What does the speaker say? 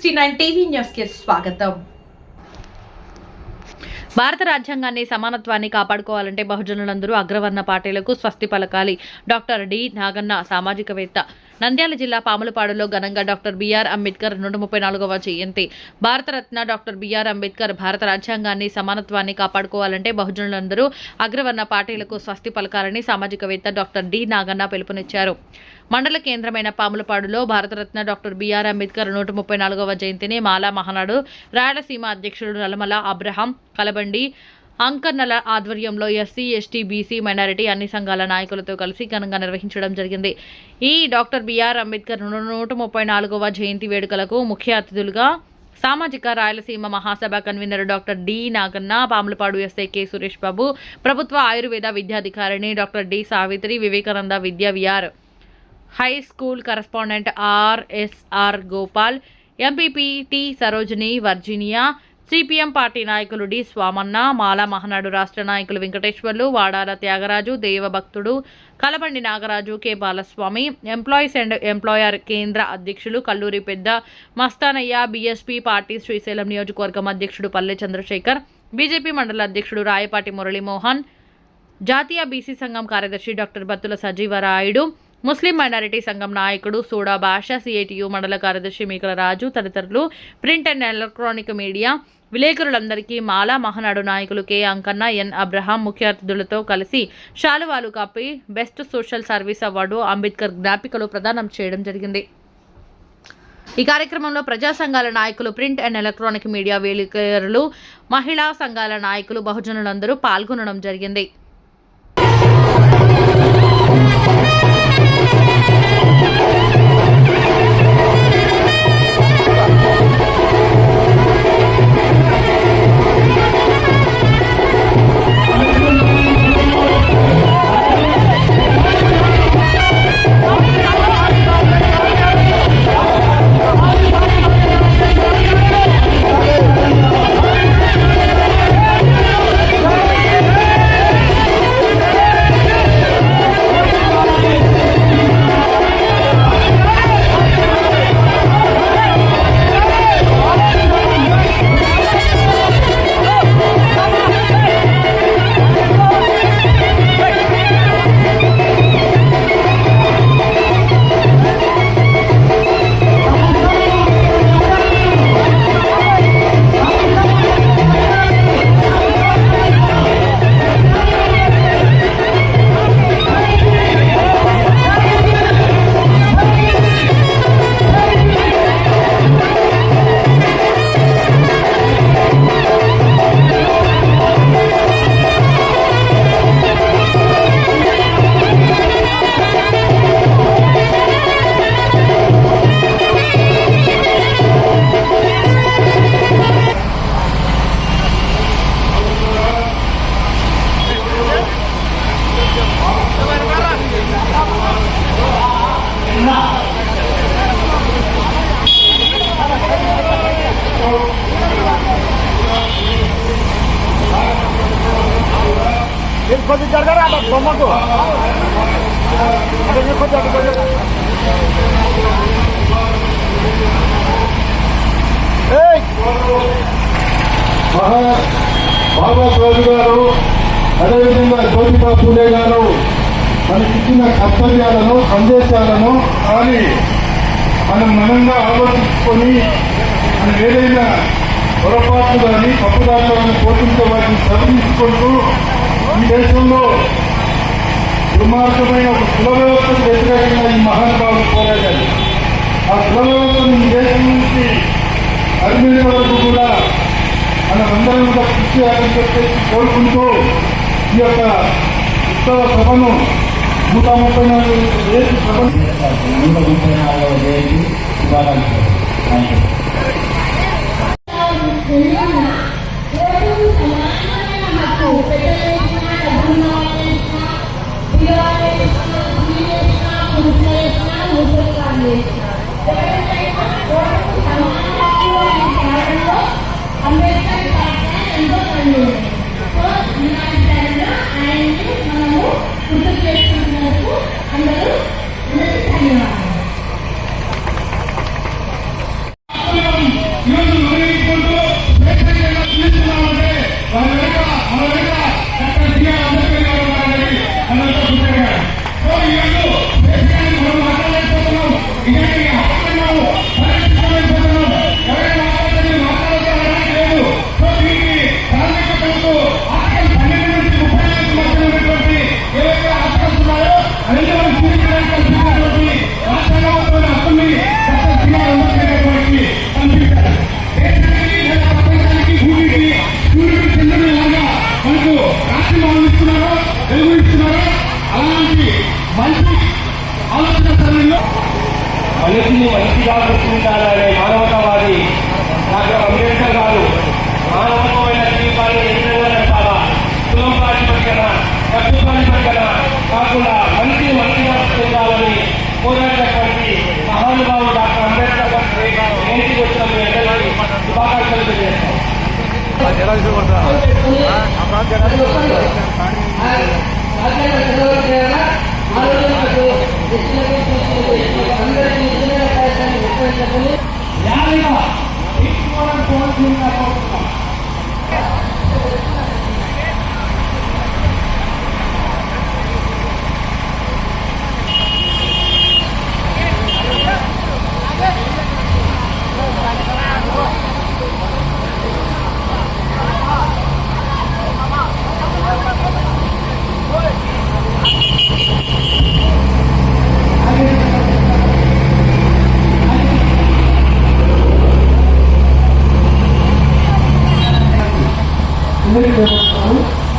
Sixty nine TV న్యూస్కి స్వాగతం. భారత రాజ్యాంగాన్ని సమానత్వాన్ని కాపాడుకోవాలంటే బహుజనులందరూ అగ్రవర్ణ పార్టీలకు స్వస్తి పలకాలి. డాక్టర్ డి నాగన్న సామాజికవేత్త. నంద్యాల జిల్లా పాములపాడులో ఘనంగా డాక్టర్ బిఆర్ అంబేద్కర్ నూట ముప్పై నాలుగవ జయంతి. భారతరత్న డాక్టర్ బిఆర్ అంబేద్కర్ భారత రాజ్యాంగాన్ని సమానత్వాన్ని కాపాడుకోవాలంటే బహుజనులందరూ అగ్రవర్ణ పార్టీలకు స్వస్తి పలకాలని సామాజికవేత్త డాక్టర్ డి నాగన్న పిలుపునిచ్చారు. మండల కేంద్రమైన పాములపాడులో భారతరత్న డాక్టర్ బిఆర్ అంబేద్కర్ నూట ముప్పై నాలుగవ జయంతిని మాలా మహానాడు రాయలసీమ అధ్యక్షుడు నల్లమల అబ్రహాం కలబండి అంకన్నల ఆధ్వర్యంలో ఎస్సీ ఎస్టీ బీసీ మైనారిటీ అన్ని సంఘాల నాయకులతో కలిసి ఘనంగా నిర్వహించడం జరిగింది. ఈ డాక్టర్ బిఆర్ అంబేద్కర్ నూట ముప్పై నాలుగవ జయంతి వేడుకలకు ముఖ్య అతిథులుగా సామాజిక Rayalaseema Mahasabha convener doctor D. Naganna Pamulapadu SI K. Suresh Babu ప్రభుత్వ Ayurveda విద్యాధికారిణి doctor D. Savitri Vivekananda Vidya VR high school correspondent RSR Gopal MPP T Sarojini Virginia CPM party నాయకులు డి స్వామన్న మాల మహనాడు రాష్ట్ర నాయకులు Venkateswarlu Vadala Thyagaraju దేవభక్తుడు Kalabandi Nagaraju K Balaswamy employees and employer కేంద్ర అధ్యక్షులు కల్లూరి పెద్ద Mastanaiah BSP party Srisailam నియోజకవర్గం అధ్యక్షుడు పల్లె చంద్రశేఖర్ బీజేపీ మండల అధ్యక్షుడు రాయపాటి మురళీమోహన్ జాతీయ బీసీ సంఘం కార్యదర్శి doctor Battula Sajeevarayudu Muslim minority సంఘం నాయకుడు సూడా భాష సిఐటియు మండల కార్యదర్శి మీకల రాజు తదితరులు ప్రింట్ అండ్ ఎలక్ట్రానిక్ మీడియా విలేకరులందరికీ మాలా మహనాడు నాయకులు కె. అంకన్న ఎన్. అబ్రహాం ముఖ్య అతిథులతో కలిసి శాలువాలు కప్పి best social service award Ambedkar జ్ఞాపికలు ప్రదానం చేయడం జరిగింది. ఈ కార్యక్రమంలో ప్రజా సంఘాల నాయకులు ప్రింట్ అండ్ ఎలక్ట్రానిక్ మీడియా విలేకరులు మహిళా సంఘాల నాయకులు బహుజనులందరూ పాల్గొనడం జరిగింది. మీరు కొద్ది జరగరా అక్కడ బొమ్మకు అక్కడ మీరు కొద్ది కొద్ది ఏయ్! మహా బాబాసాహెబ్ గారు అదేవిధంగా జ్యోతిబా పూలే గారు మనకి ఇచ్చిన కర్తవ్యాలను సందేశాలను కానీ మనం మనంగా ఆలోచించుకొని మనం ఏదైనా పొరపాటు కానీ తప్పుదారులను పోషించే వాటిని సవరించుకుంటూ ఈ దేశంలో దుర్మార్గమైన ఒక కుల వ్యవస్థకు వ్యతిరేకంగా ఈ మహానుభావులు పోరాడారు. ఆ కుల వ్యవస్థను ఈ దేశం నుంచి అరిమిన వరకు కూడా మనమందరం కూడా కృషి చేయాలని చెప్పేసి కోరుకుంటూ ఈ యొక్క ఉత్సవ సభను నూట ముప్పై నాలుగు సభ నూట ముప్పై నాలుగవ జయంతి శుభాకాంక్షలు మంచిగా గుర్తించాలనే మానవతావాది డాక్టర్ అంబేద్కర్ గారు మానవమైన జీవితాన్ని ఏ నడపాలా? కులం ప్రాతిపదికన డబ్బు ప్రాతిపదికన కాకుండా మంచి మంచిగా చెందాలని పోరాడినటువంటి మహానుభావుడు డాక్టర్ అంబేద్కర్ గారు జయంతికి వచ్చిన మీ అందరికీ శుభాకాంక్షలు తెలియజేస్తాం అందరికీ Bunu görüyorsunuz.